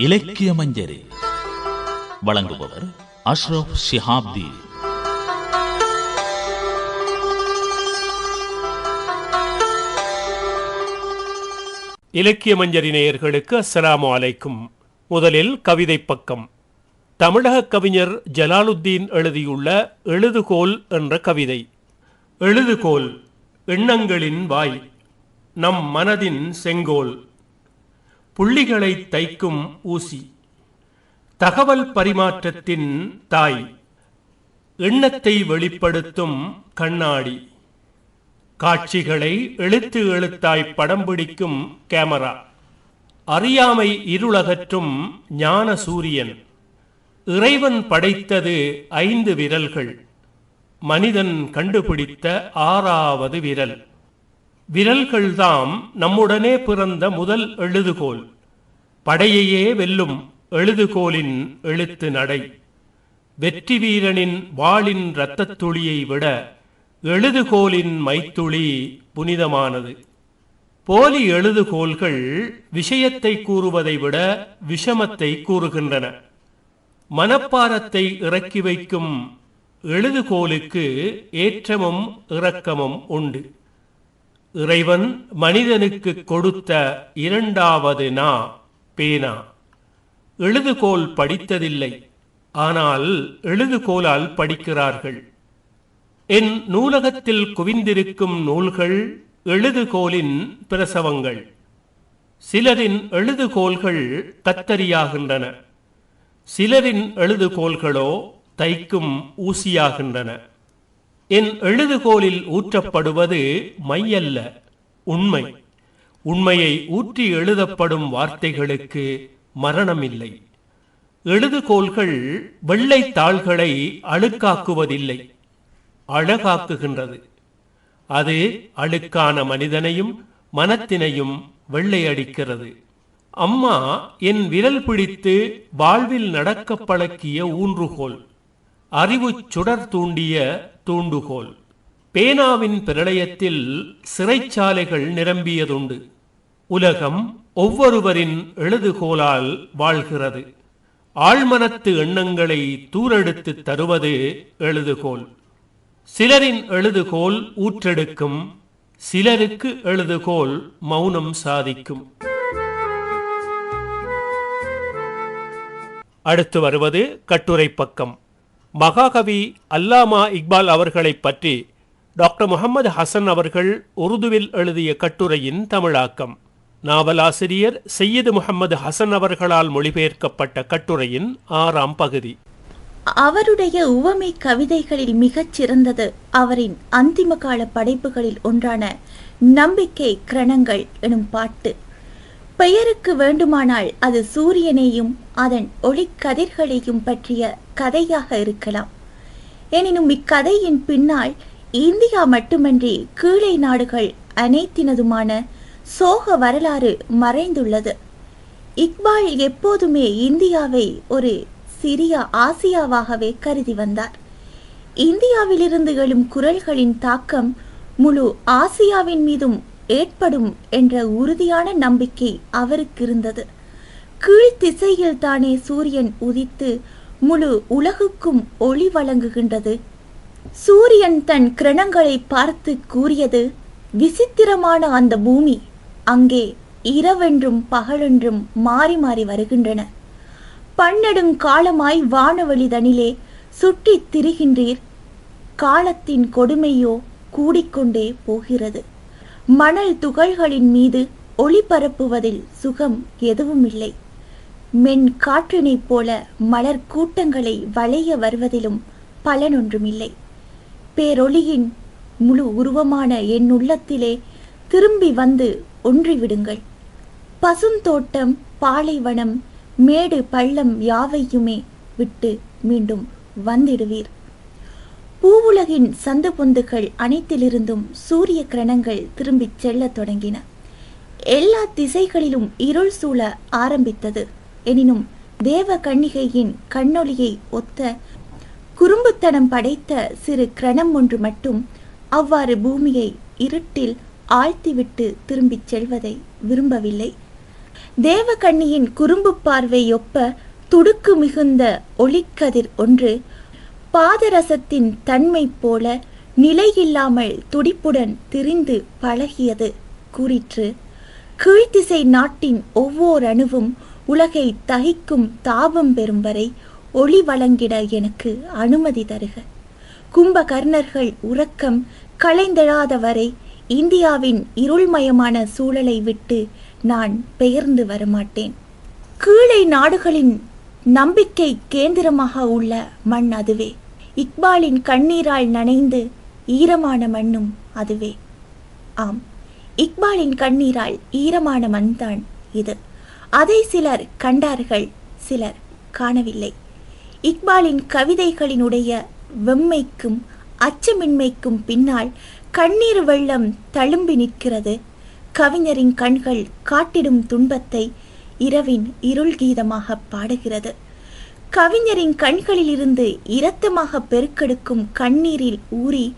இலக்கிய மஞ்சரி வழங்குபவர் அஷ்ரப் ஷிஹாப்தி. இலக்கிய மஞ்சரி நேயர்களுக்கு அஸ்ஸலாமு அலைக்கும். முதலில் கவிதை பக்கம். தமிழக கவிஞர் ஜலாலுத்தீன் எழுதியுள்ள எழுதுகோல் என்ற கவிதை. எழுதுகோல் எண்ணங்களின் வாய் நம் மனதின் செங்கோல். புள்ளிகளை தைக்கும் ஊசி. தகவல் பரிமாற்றத்தின் தாய். எண்ணத்தை வெளிப்படுத்தும் கண்ணாடி. காட்சிகளை எழுத்து எழுத்தாய் படம் பிடிக்கும் கேமரா. அறியாமை இருளகற்றும் ஞான சூரியன். இறைவன் படைத்தது ஐந்து விரல்கள். மனிதன் கண்டுபிடித்த ஆறாவது விரல். விரல்கள்தாம் நம்முடனே பிறந்த முதல் எழுதுகோல் படையையே வெல்லும் எழுதுகோலின் எழுத்து நடை. வெற்றி வீரனின் வாளின் இரத்தத் துளியை விட எழுதுகோலின் மைத்துளி புனிதமானது. போலி எழுதுகோல்கள் விஷயத்தை கூறுவதை விட விஷமத்தை கூறுகின்றன. மனப்பாரத்தை இறக்கி வைக்கும் எழுதுகோலுக்கு ஏற்றமும் இறக்கமும் உண்டு. இறைவன் மனிதனுக்கு கொடுத்த இரண்டாவது நா பேனா. எழுதுகோல் படித்ததில்லை. ஆனால் எழுதுகோலால் படிக்கிறார்கள். என் நூலகத்தில் குவிந்திருக்கும் நூல்கள் எழுதுகோலின் பிரசவங்கள். சிலரின் எழுதுகோல்கள் கத்தரியாகின்றன. சிலரின் எழுதுகோல்களோ தைக்கும் ஊசியாகின்றன. என் எழுதுகோலில் ஊற்றப்படுவது மையல்ல உண்மை. உண்மையை ஊற்றி எழுதப்படும் வார்த்தைகளுக்கு மரணமில்லை. எழுதுகோல்கள் வெள்ளை தாள்களை அழுக்காக்குவதில்லை. அழகாக்குகின்றது. அது அழுக்கான மனிதனையும் மனத்தினையும் வெள்ளையடிக்கிறது. அம்மா என் விரல் பிடித்து வாழ்வில் நடக்க பழக்கிய ஊன்றுகோல் அறிவு சுடர் தூண்டிய தூண்டுகோல். பேனாவின் பிரளயத்தில் சிறைச்சாலைகள் நிரம்பியதுண்டு. உலகம் ஒவ்வொருவரின் எழுதுகோலால் வாழ்கிறது. ஆழ்மனத்து எண்ணங்களை தூரெடுத்து தருவது எழுதுகோல். சிலரின் எழுதுகோல் ஊற்றெடுக்கும் சிலருக்கு எழுதுகோல் மௌனம் சாதிக்கும். அடுத்து வருவது கட்டுரை பக்கம். மகாகவி அல்லாமா இக்பால் அவர்களைப் பற்றி டாக்டர் முகமது ஹசன் அவர்கள் உருதுவில் எழுதிய கட்டுரையின் தமிழாக்கம். நாவலாசிரியர் சையது முகமது ஹசன் அவர்களால் மொழிபெயர்க்கப்பட்ட கட்டுரையின் ஆறாம் பகுதி. அவருடைய உவமை கவிதைகளில் மிகச் சிறந்தது. அவரின் அந்திம கால படைப்புகளில் ஒன்றான நம்பிக்கை கிரணங்கள் எனும் பாட்டு. பெயருக்கு வேண்டுமானால் அது சூரியனையும் அதன் ஒளிக்கதிர்களையும் பற்றிய கதையாக இருக்கலாம். எனினும் இக்கதையின் பின்னால் இந்தியா மட்டுமன்றி கீழே நாடுகள் அனைத்தினதுமான சோக வரலாறு மறைந்துள்ளது. இக்பால் எப்போதுமே இந்தியாவை ஒரு சிறிய ஆசியாவாகவே கருதி வந்தார். இந்தியாவிலிருந்து எழும் குரல்களின் தாக்கம் முழு ஆசியாவின் மீதும் ஏற்படும் என்ற உறுதியான நம்பிக்கை அவருக்கு இருந்தது கீழ் திசையில் தானே சூரியன் உதித்து முழு உலகுக்கும் ஒளி வழங்குகின்றது. சூரியன் தன் கிரணங்களை பார்த்து கூறியது விசித்திரமான அந்த பூமி அங்கே இரவென்றும் பகலென்றும் மாறி மாறி வருகின்றன. பன்னெடும் காலமாய் வானவெளிதனிலே சுற்றித் திரிகின்றீர். காலத்தின் கொடுமையோ கூடிக்கொண்டே போகிறது. மணல் துகள்களின் மீது ஒளி பரப்புவதில் சுகம் எதுவும் இல்லை மென் காற்றினைப் போல மலர் கூட்டங்களை வளைய வருவதிலும் பலனொன்றுமில்லை. பேரொளியின் முழு உருவமான என் உள்ளத்திலே திரும்பி வந்து ஒன்றிவிடுங்கள். பசுந்தோட்டம் பாலைவனம் மேடு பள்ளம் யாவையுமே விட்டு மீண்டும் வந்திடுவீர். பூவுலகின் சந்து பொந்துகள் அனைத்திலிருந்தும் சூரிய கிரணங்கள் திரும்பிச் செல்லத் தொடங்கின. எல்லா திசைகளிலும் இருள் சூழ ஆரம்பித்தது. எனினும் தேவ கண்ணிகையின் கண்ணொளியை ஒத்த குறும்புத்தனம் படைத்த சிறு கிரணம் ஒன்று மட்டும் அவ்வாறு பூமியை இருட்டில் ஆழ்த்திவிட்டு திரும்பிச் செல்வதை விரும்பவில்லை. தேவகண்ணியின் குறும்பு பார்வையொப்ப துடுக்கு மிகுந்த ஒளிக்கதிர் ஒன்று பாதரசத்தின் தன்மை போல நிலையில்லாமல் துடிப்புடன் திரிந்து பழகியது. கூறிற்று கீழ்த்திசை நாட்டின் ஒவ்வொரு அணுவும் உலகை தகிக்கும் தாபம் பெறும் வரை ஒளி வழங்கிட எனக்கு அனுமதி தருக. கும்பகர்ணர்கள் உறக்கம் களைந்தெழாத வரை இந்தியாவின் இருள்மயமான சூழலை விட்டு நான் பெயர்ந்து வரமாட்டேன். கீழே நாடுகளின் நம்பிக்கை கேந்திரமாக உள்ள மண் அதுவே. இக்பாலின் கண்ணீரால் நனைந்து ஈரமான மண்ணும் அதுவே. ஆம் இக்பாலின் கண்ணீரால் ஈரமான மண்தான் இது. அதை சிலர் கண்டார்கள் சிலர் காணவில்லை. இக்பாலின் கவிதைகளினுடைய வெம்மைக்கும் அச்சமின்மைக்கும் பின்னால் கண்ணீர் வெள்ளம் தழும்பி நிற்கிறது. கவிஞரின் கண்கள் காட்டிடும் துன்பத்தை இரவின் இருள் கீதமாக பாடுகிறது. கவிஞரின் கண்களிலிருந்து இரத்தமாக பெருக்கெடுக்கும் கண்ணீரில் ஊறி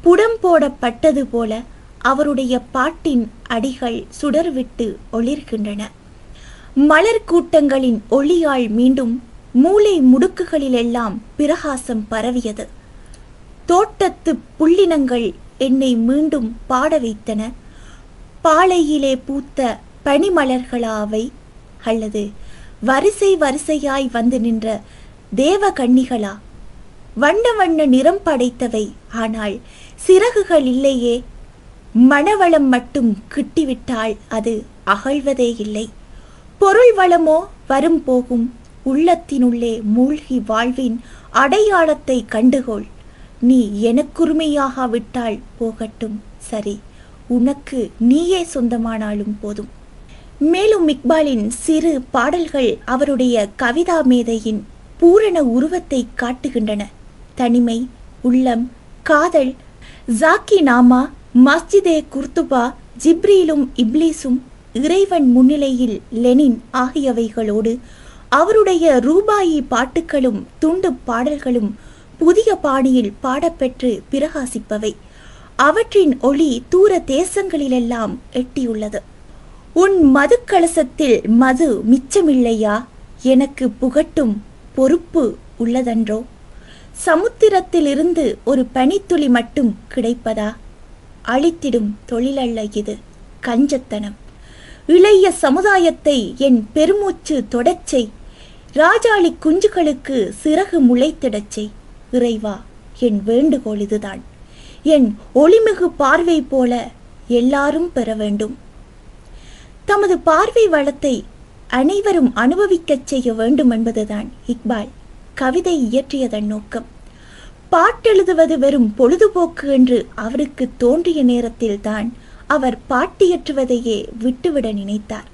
புடம் போடப்பட்டது போல அவருடைய பாட்டின் அடிகள் சுடர்விட்டு ஒளிர்கின்றன. மலர் கூட்டங்களின் ஒளியால் மீண்டும் மூளை முடுக்குகளிலெல்லாம் பிரகாசம் பரவியது. தோட்டத்து புள்ளினங்கள் என்னை மீண்டும் பாட வைத்தன. பாலையிலே பூத்த பனிமலர்களாவை அல்லது வரிசை வரிசையாய் வந்து நின்ற தேவ கன்னிகளா வண்ண வண்ண நிறம் படைத்தவை. ஆனால் சிறகுகள் இல்லையே. மணவளம் மட்டும் கிட்டிவிட்டால் அது அகழ்வதே இல்லை. பொருள் வளமோ வரும் போகும். உள்ளத்தினுள்ளே மூழ்கி வாழ்வின் அடையாளத்தை கண்டுகொள். நீ எனக்குரிமையாக விட்டால் போகட்டும். சரி உனக்கு நீயே சொந்தமானாலும் போதும். மேலும் இக்பாலின் சிறு பாடல்கள் அவருடைய கவிதா மேதையின் பூரண உருவத்தை காட்டுகின்றன. தனிமை உள்ளம் காதல் ஜாக்கி நாமா மஸ்ஜிதே குர்துபா ஜிப்ரீலும் இப்லீஸும் இறைவன் முன்னிலையில் லெனின் ஆகியவைகளோடு அவருடைய ரூபாயி பாட்டுகளும் துண்டு பாடல்களும் புதிய பாணியில் பாடப்பெற்று பிரகாசிப்பவை. அவற்றின் ஒளி தூர தேசங்களிலெல்லாம் எட்டியுள்ளது. உன் மது கலசத்தில் மது மிச்சமில்லையா? எனக்கு புகட்டும் பொறுப்பு உள்ளதன்றோ? சமுத்திரத்திலிருந்து ஒரு பனித்துளி மட்டும் கிடைப்பதா? அழித்திடும் தொழிலல்ல இது கஞ்சத்தனம். இளைய சமுதாயத்தை என் பெருமூச்சு தொடச்சை ராஜாளி குஞ்சுகளுக்கு சிறகு முளைத்திடச்சை இறைவா என் வேண்டுகோள் இதுதான். என் ஒளிமிகு பார்வை போல எல்லாரும் பெற வேண்டும். தமது பார்வை வளத்தை அனைவரும் அனுபவிக்கச் செய்ய வேண்டும் என்பதுதான் இக்பால் கவிதை இயற்றியதன் நோக்கம். பாட்டெழுதுவது வெறும் பொழுதுபோக்கு என்று அவருக்கு தோன்றிய நேரத்தில்தான் அவர் பாட்டியற்றுவதையே விட்டுவிட நினைத்தார்.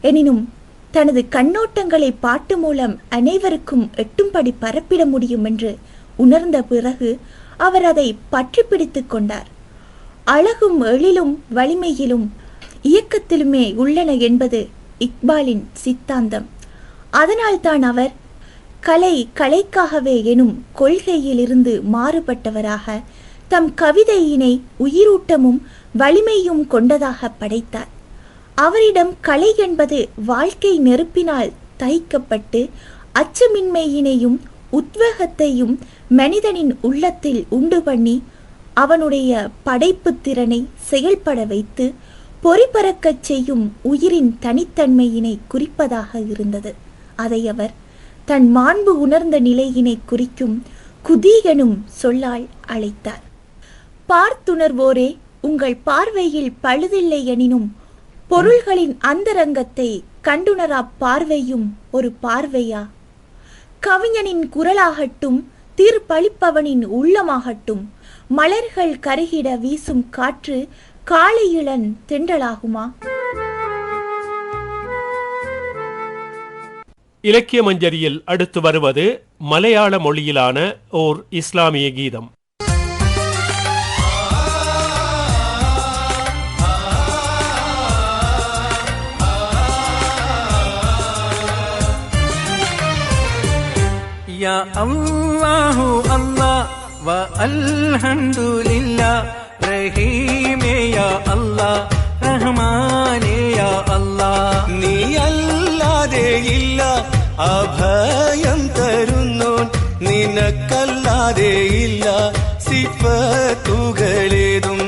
எனினும் தனது கண்ணோட்டங்களை பாட்டு மூலம் அனைவருக்கும் எட்டும்படி பரப்பிட முடியும் என்று உணர்ந்த பிறகு அவர் அதை பற்றி பிடித்துக் கொண்டார். அழகும் எழிலும் வலிமையிலும் இயக்கத்திலுமே உள்ளன என்பது இக்பாலின் சித்தாந்தம். அதனால்தான் அவர் கலை கலைக்காகவே எனும் கொள்கையிலிருந்து மாறுபட்டவராக தம் கவிதையினை உயிரூட்டமும் வலிமையும் கொண்டதாக படைத்தார். அவரிடம் கலை என்பது வாழ்க்கை நெருப்பினால் தைக்கப்பட்டு அச்சமின்மையினையும் உத்வேகத்தையும் மனிதனின் உள்ளத்தில் உண்டு பண்ணி அவனுடைய படைப்பு திறனை செயல்பட வைத்து பொறிபறக்கச் செய்யும் உயிரின் தனித்தன்மையினை குறிப்பதாக இருந்தது. அதை அவர் தன் மாண்பு உணர்ந்த நிலையினை குறிக்கும் குதீகனும் சொல்லால் அழைத்தார். பார்த்துணர்வோரே உங்கள் பார்வையில் பழுதில்லை எனினும் பொருள்களின் அந்தரங்கத்தை கண்டுணரா பார்வையும் ஒரு பார்வையா? கவிஞனின் குரலாகட்டும் தீர்ப்பளிப்பவனின் உள்ளமாகட்டும் மலர்கள் கருகிட வீசும் காற்று காளியிளன் திண்டலாகுமா? இலக்கிய மஞ்சரியில் அடுத்து வருவது மலையாள மொழியிலான ஓர் இஸ்லாமிய கீதம். யா அல்லாஹு அல்லாஹ் வ அல்ஹம்துலில்லாஹ். റഹീമേ യാ അല്ലാ റഹ്മാനേ നീ അല്ലാതെ ഇല്ല അഭയം തരുന്നോൻ നിനക്കല്ലാതെ ഇല്ല. സിപ്പത്തുകളേതും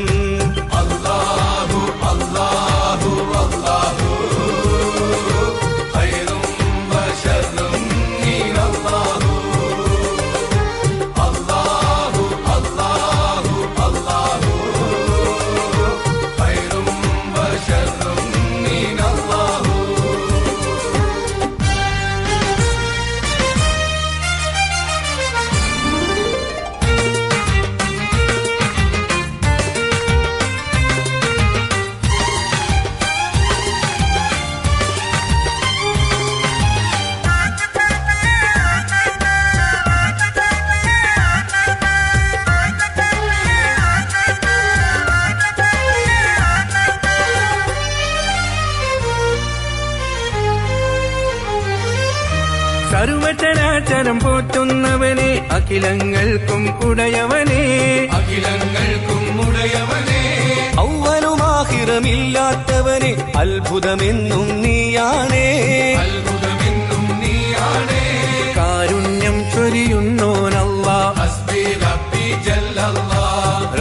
സർവചരാചരം പോറ്റുന്നവനെ അഖിലങ്ങൾക്കും ഉടയവനെ. അഖിലങ്ങൾക്കും ഉടയവനെ. ഔവനുമാഹിറമില്ലാത്തവനെ അത്ഭുതമെന്നും നീയാണേ. അത്ഭുതമെന്നും നീയാണേ. കാരുണ്യം ചൊരിയുന്നോനല്ല.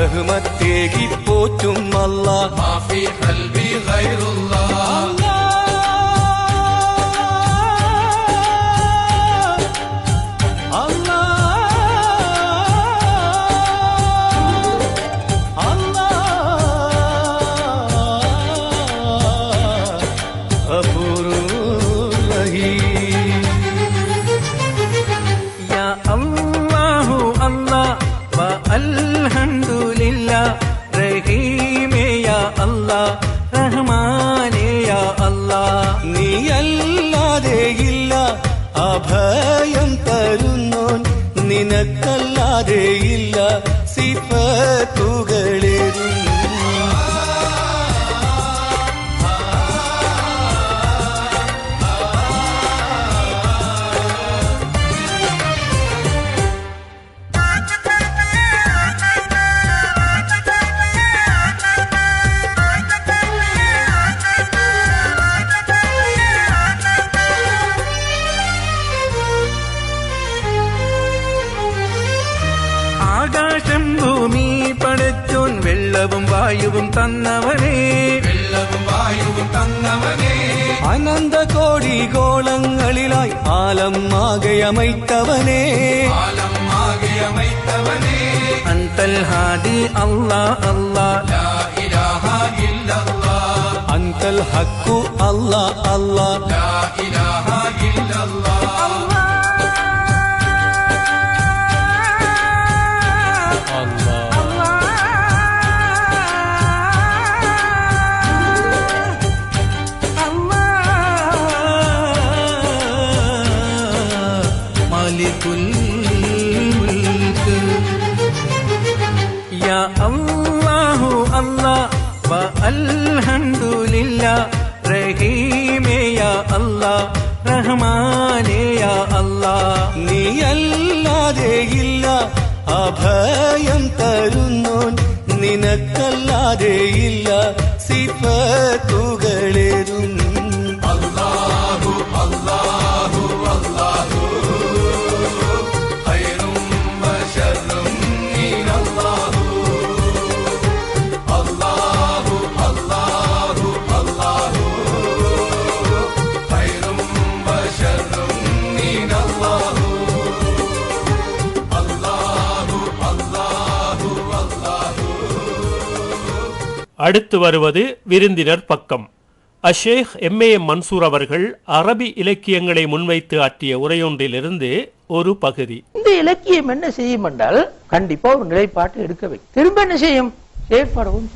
റഹ്മത്തേകി പോറ്റും അല്ല அமைத்தவனே அந்தல் ஹாதி அல்லா அல்லா. அந்தல் ஹக்கு அல்லா அல்லா. നിനക്കല്ലാതെ ഇല്ല സിഫത്തുകളേതും அடுத்து வருவது விருந்தினர் பக்கம். அஷேக் எம் ஏ மன்சூர் அவர்கள் அரபி இலக்கியங்களை முன்வைத்து ஆற்றிய உரையொன்றிலிருந்து ஒரு பகுதி. இந்த இலக்கியம் என்ன செய்யும் என்றால் கண்டிப்பா ஒரு நிலைப்பாட்டு எடுக்க வைக்கும் திரும்ப என்ன செய்யும்? செயற்படவும்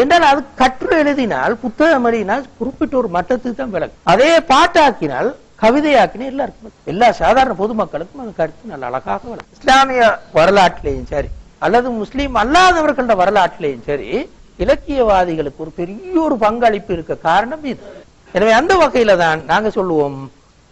என்றால் அது கற்று எழுதினால் புத்தகம் எழுதினால் குறிப்பிட்ட ஒரு மட்டத்துக்கு தான் விளக்கும் அதே பாட்டாக்கினால் கவிதையாக்கினா எல்லாருக்கும் எல்லா சாதாரண பொதுமக்களுக்கும் அந்த கருத்து நல்ல அழகாக விளக்கும் இஸ்லாமிய வரலாற்றிலேயும் சரி அல்லது முஸ்லீம் அல்லாதவர்கள வரலாற்றிலேயும் சரி இலக்கியவாதிகளுக்கு ஒரு பெரிய ஒரு பங்களிப்பு இருக்க காரணம் இது. எனவே அந்த வகையில தான் நாங்க சொல்லுவோம்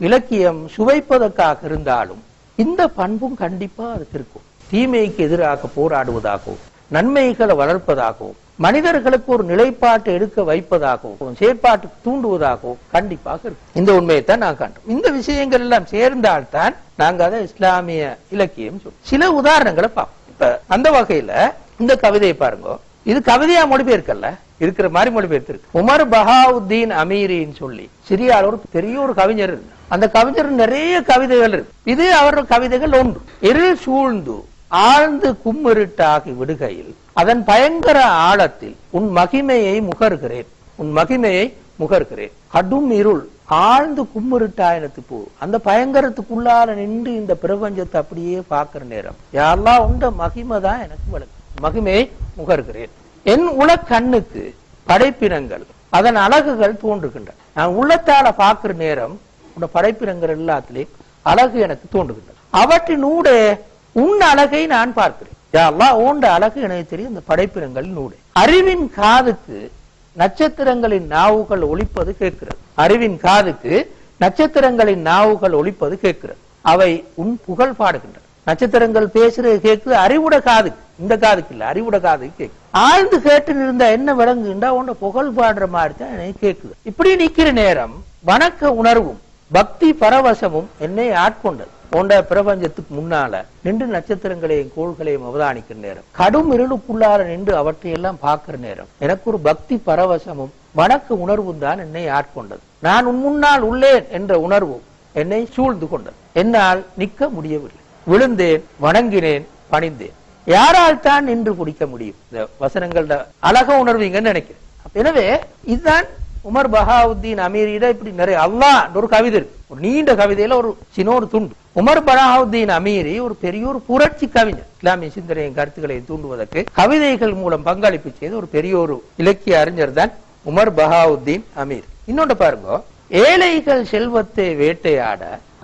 இலக்கியம் சுவைப்பதற்காக இருந்தாலும் இந்த பண்பும் கண்டிப்பா அதுக்கு இருக்கும் தீமைக்கு எதிராக போராடுவதாகவும் நன்மைகளை வளர்ப்பதாகவும் மனிதர்களுக்கு ஒரு நிலைப்பாட்டை எடுக்க வைப்பதாகவும் செயற்பாட்டுக்கு தூண்டுவதாகவும் கண்டிப்பாக இருக்கும். இந்த உண்மையை தான் நான் கண்டோம். இந்த விஷயங்கள் எல்லாம் சேர்ந்தால்தான் நாங்க அதை இஸ்லாமிய இலக்கியம் சொல்லுவோம் சில உதாரணங்களை பார்ப்போம். இப்ப அந்த வகையில இந்த கவிதையை பாருங்க. இது கவிதையா மொழிபெயர்க்கல்ல? இருக்கிற மாதிரி மொழிபெயர்த்திருக்கு. உமர் பஹாவுத்தீன் அமீரின்னு சொல்லி சிரியால ஒரு பெரிய ஒரு கவிஞர் அந்த கவிஞர் நிறைய கவிதைகள் இருக்கு. இது அவரோட கவிதைகள் ஒன்று. இருள் சூழ்ந்து ஆழ்ந்து கும்மிருட்டாகி விடுகையில் அதன் பயங்கர ஆழத்தில் உன் மகிமையை முகர்கிறேன். உன் மகிமையை முகர்கிறேன். கடும் இருள் ஆழ்ந்து கும்மிருட்டாயினத்து போ. அந்த பயங்கரத்துக்குள்ளால நின்று இந்த பிரபஞ்சத்தை அப்படியே பார்க்கிற நேரம். யாரெல்லாம் உண்ட மகிமை தான் எனக்கு வழக்கு மகிமையை முகர்கிறேன். என் உல கண்ணுக்கு படைப்பினங்கள் அதன் அழகுகள் தோன்றுகின்றன. நான் உள்ளத்தால பார்க்கிற நேரம் உன் படைப்பினங்கள் எல்லாத்திலையும் அழகு எனக்கு தோன்றுகின்றன. அவற்றினூடே உன் அழகை நான் பார்க்கிறேன். யா ஓண்ட அழகு எனக்கு தெரியும் இந்த படைப்பினங்களின் ஊடே. அறிவின் காதுக்கு நட்சத்திரங்களின் நாவுகள் ஒழிப்பது கேட்கிறது. அறிவின் காதுக்கு நட்சத்திரங்களின் நாவுகள் ஒழிப்பது கேட்கிறது. அவை உன் புகழ் பாடுகின்றன. நட்சத்திரங்கள் பேசுறது கேட்குது அறிவுட காது. இந்த காதுக்கு இல்ல அறிவுட காதுக்கு கேட்குது. ஆழ்ந்து கேட்டு இருந்தா என்ன விளங்குண்டா உன்ட புகழ் பாடுற மாதிரி தான் எனக்கு கேட்குது. இப்படி நிக்கிற நேரம் வணக்க உணர்வும் பக்தி பரவசமும் என்னை ஆட்கொண்டது. போன்ற பிரபஞ்சத்துக்கு முன்னால நின்று நட்சத்திரங்களையும் கோள்களையும் அவதானிக்கிற நேரம். கடும் இருளுக்குள்ளார நின்று அவற்றையெல்லாம் பார்க்கிற நேரம். எனக்கு ஒரு பக்தி பரவசமும் வணக்க உணர்வும் தான் என்னை ஆட்கொண்டது. நான் உன் முன்னால் உள்ளேன் என்ற உணர்வும் என்னை சூழ்ந்து கொண்டது. என்னால் நிற்க முடியவில்லை. விழுந்தேன் வணங்கினேன் பணிந்தேன். யாரால் தான் நின்று பிடிக்க முடியும்? இந்த வசனங்கள அழக உணர்வீங்கன்னு நினைக்கிறேன். எனவே இதுதான் உமர் பஹாவுத்தீன் அமீரிட இப்படி நிறைய அல்லாஹ் ஒரு கவிதை இருக்கு. ஒரு நீண்ட கவிதையில ஒரு சின்ன ஒரு துண்டு. உமர் பஹாவுத்தீன் அமீரி ஒரு பெரிய ஒரு புரட்சி கவிஞர். இஸ்லாமிய சிந்தனையின் கருத்துக்களை தூண்டுவதற்கு கவிதைகள் மூலம் பங்களிப்பு செய்த ஒரு பெரிய ஒரு இலக்கிய அறிஞர் தான் உமர் பஹாவுத்தீன் அமீர். இன்னொன்று பாருங்க ஏழைகள் செல்வத்தை வேட்டையாட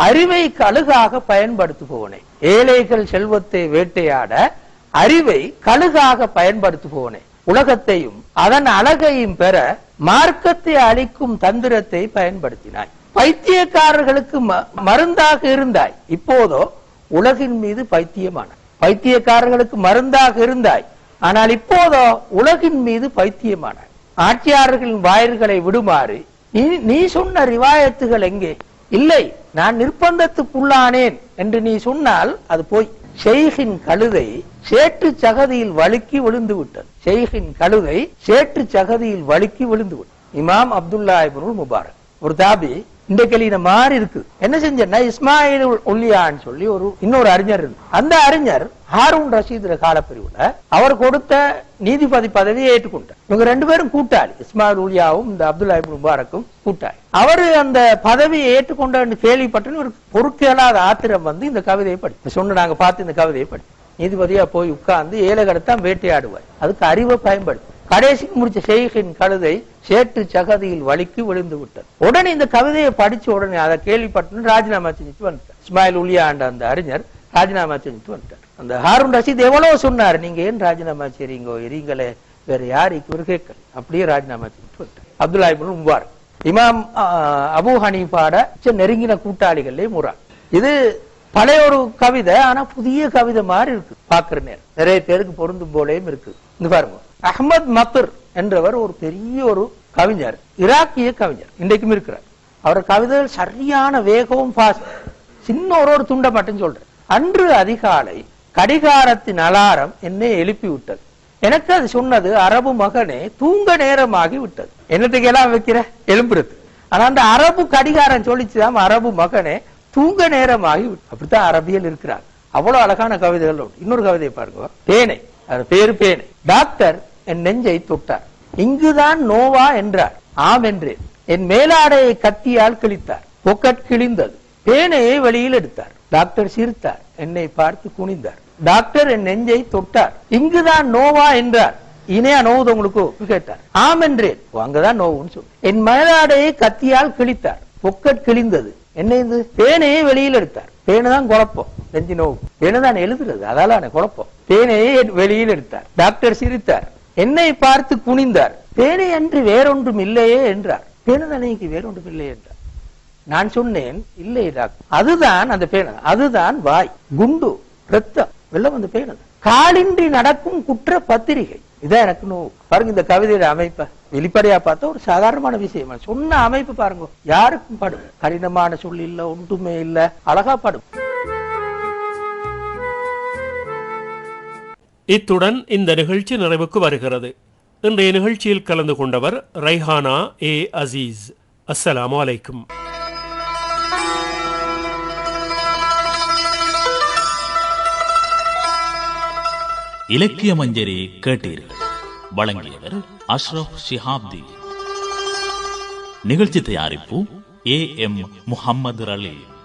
அறிவை கழுகாக பயன்படுத்துபவனை. ஏழைகள் செல்வத்தை வேட்டையாட அறிவை கழுகாக பயன்படுத்துபவனே. உலகத்தையும் அதன் அழகையும் பெற மார்க்கத்தை அளிக்கும் தந்திரத்தை பயன்படுத்தினாய். பைத்தியக்காரர்களுக்கு ம- மருந்தாக இருந்தாய். இப்போதோ உலகின் மீது பைத்தியமான. பைத்தியக்காரர்களுக்கு மருந்தாக இருந்தாய். ஆனால் இப்போதோ உலகின் மீது பைத்தியமான. ஆட்சியாளர்களின் வாயில்களை விடுமாறு நீ நீ சொன்ன ரிவாயத்துகள் எங்கே? இல்லை. நான் நிர்பந்தத்துக்குள்ளானேன் என்று நீ சொன்னால் அது போய். ஷெய்கின் கழுதை சேற்று சகதியில் வழுக்கி விழுந்து விட்டது. ஷெய்கின் கழுதை சேற்று சகதியில் வழுக்கி விழுந்து விட்டது. இமாம் அப்துல்லா இப்னுல் முபாரக். ஒரு தாபி இந்த கலின மாதிரி இருக்கு. என்ன செஞ்சேன்னா இஸ்மாயில் ஒல்லியான்னு சொல்லி ஒரு இன்னொரு அறிஞர் அந்த அறிஞர் ஹாரூன் ரஷீத் காலப்பிரிவுல அவர் கொடுத்த நீதிபதி பதவியை ஏற்றுக்கொண்டார். இவங்க ரெண்டு பேரும் கூட்டாளி. இஸ்மாயில் உலியாவும் இந்த அப்துல்லா முபாரக்கும் கூட்டாளி. அவரு அந்த பதவியை ஏற்றுக்கொண்டான்னு கேள்விப்பட்டு ஒரு பொறுக்கேளாத ஆத்திரம் வந்து இந்த கவிதையை படி சொன்ன நாங்க பார்த்து இந்த கவிதையை படி நீதிபதியா போய் உட்கார்ந்து ஏழை கடத்தான் வேட்டையாடுவார். அதுக்கு அறிவை பயன்படுத்தும் கடைசிக்கு முடிச்ச ஷெய்கின் கழுதை சேற்று சகதியில் வலிக்கு விழுந்து விட்டது. உடனே இந்த கவிதையை படிச்ச உடனே அதை கேள்விப்பட்டு ராஜினாமா செஞ்சுட்டு வந்துட்டார். இஸ்மாயில் உலியாண்ட அந்த அறிஞர் ராஜினாமா செஞ்சுட்டு வந்துட்டார். அந்த ஹாரூன் ரஷீத் எவ்வளவு சொன்னார் நீங்க ஏன் ராஜினாமா செய்றீங்க? எரீங்களே வேற யார் இவர் கேட்கல. அப்படியே ராஜினாமா செஞ்சுட்டு வந்துட்டார். அப்துல்லா இப்னு உம்பார் இமாம் அபு ஹனீஃபாட நெருங்கின கூட்டாளிகளே முரா இது பழைய ஒரு கவிதை ஆனா புதிய கவிதை மாதிரி இருக்கு. பாக்குற நேரம். நிறைய பேருக்கு பொருந்தும் போலேயும் இருக்கு. இந்த பாருங்க. அஹ்மத் மத்தர் என்றவர் ஒரு பெரிய ஒரு கவிஞர் ஈராக்கிய கவிஞர் இன்றைக்கும் இருக்கிறார். அவர் கவிதைகள் சரியான வேகமும் சின்ன ஒரு ஒரு துண்டை மட்டும் சொல்றேன். அன்று அதிகாலை கடிகாரத்தின் அலாரம் என்னை எழுப்பி விட்டது எனக்கு அது சொன்னது அரபு மகனே தூங்க நேரமாகி விட்டது. என்னத்துக்கு எல்லாம் வைக்கிற? எலும்புறது. ஆனா அந்த அரபு கடிகாரம் சொல்லிச்சுதான் அரபு மகனே தூங்க நேரமாகி அப்படித்தான் அரபியல் இருக்கிறார். அவ்வளவு அழகான கவிதைகள் உண்டு. இன்னொரு கவிதையை பாருங்க. பேனை. அது பேரு பேனை. டாக்டர் என் நெஞ்சை தொட்டார். இங்குதான் நோவா என்றார். ஆம் என்றேன். என் மேலாடையை கத்தியால் கிழித்தார். பொக்கட் கிழிந்தது. பேனையை வெளியில் எடுத்தார். டாக்டர் சிரித்தார். என்னை பார்த்து குனிந்தார். டாக்டர் என் நெஞ்சை தொட்டார். இங்குதான் நோவா என்றார். இணையா நோவுது உங்களுக்கு கேட்டார். ஆம் என்றேன். அங்கதான் நோவுன்னு சொல்லு என் மேலாடையை கத்தியால் கிழித்தார். பொக்கட் கிழிந்தது. என்ன இது? பேனையை வெளியில் எடுத்தார். பேனை தான் குழப்பம். நெஞ்சு நோவு. பேனை தான் எழுதுறது. அதால குழப்பம். பேனையை வெளியில் எடுத்தார். டாக்டர் சிரித்தார். என்னை பார்த்து குனிந்தார். பேனை அன்று வேறொன்றும் இல்லையே என்றார். பேனை தானே வேறொன்றும் இல்லை என்றார். நான் சொன்னேன் இல்லை டாக்டர் அதுதான் அந்த பேனை அதுதான் வாய் குண்டு ரத்தம் வெள்ளம் அந்த பேனை காலின்றி நடக்கும் குற்ற பத்திரிகை. இதான் எனக்கு நோ பாருங்க இந்த கவிதையோட அமைப்பை வெளிப்படையா பார்த்தா ஒரு சாதாரணமான விஷயம். சொன்ன அமைப்பு பாருங்க யாருக்கும் படும். கடினமான சொல் இல்ல ஒன்றுமே இல்ல அழகா படும். இத்துடன் இந்த நிகழ்ச்சி நிறைவுக்கு வருகிறது. இன்றைய நிகழ்ச்சியில் கலந்து கொண்டவர் ரைஹானா ஏ அசீஸ். அஸ்ஸலாம் வலைக்கும் இலக்கிய மஞ்சரி கேட்டீர்கள். வழங்கியவர் அஷ்ரப் ஷிஹாப்தி. நிகழ்ச்சி தயாரிப்பு ஏ எம் முஹம்மது ரலீம்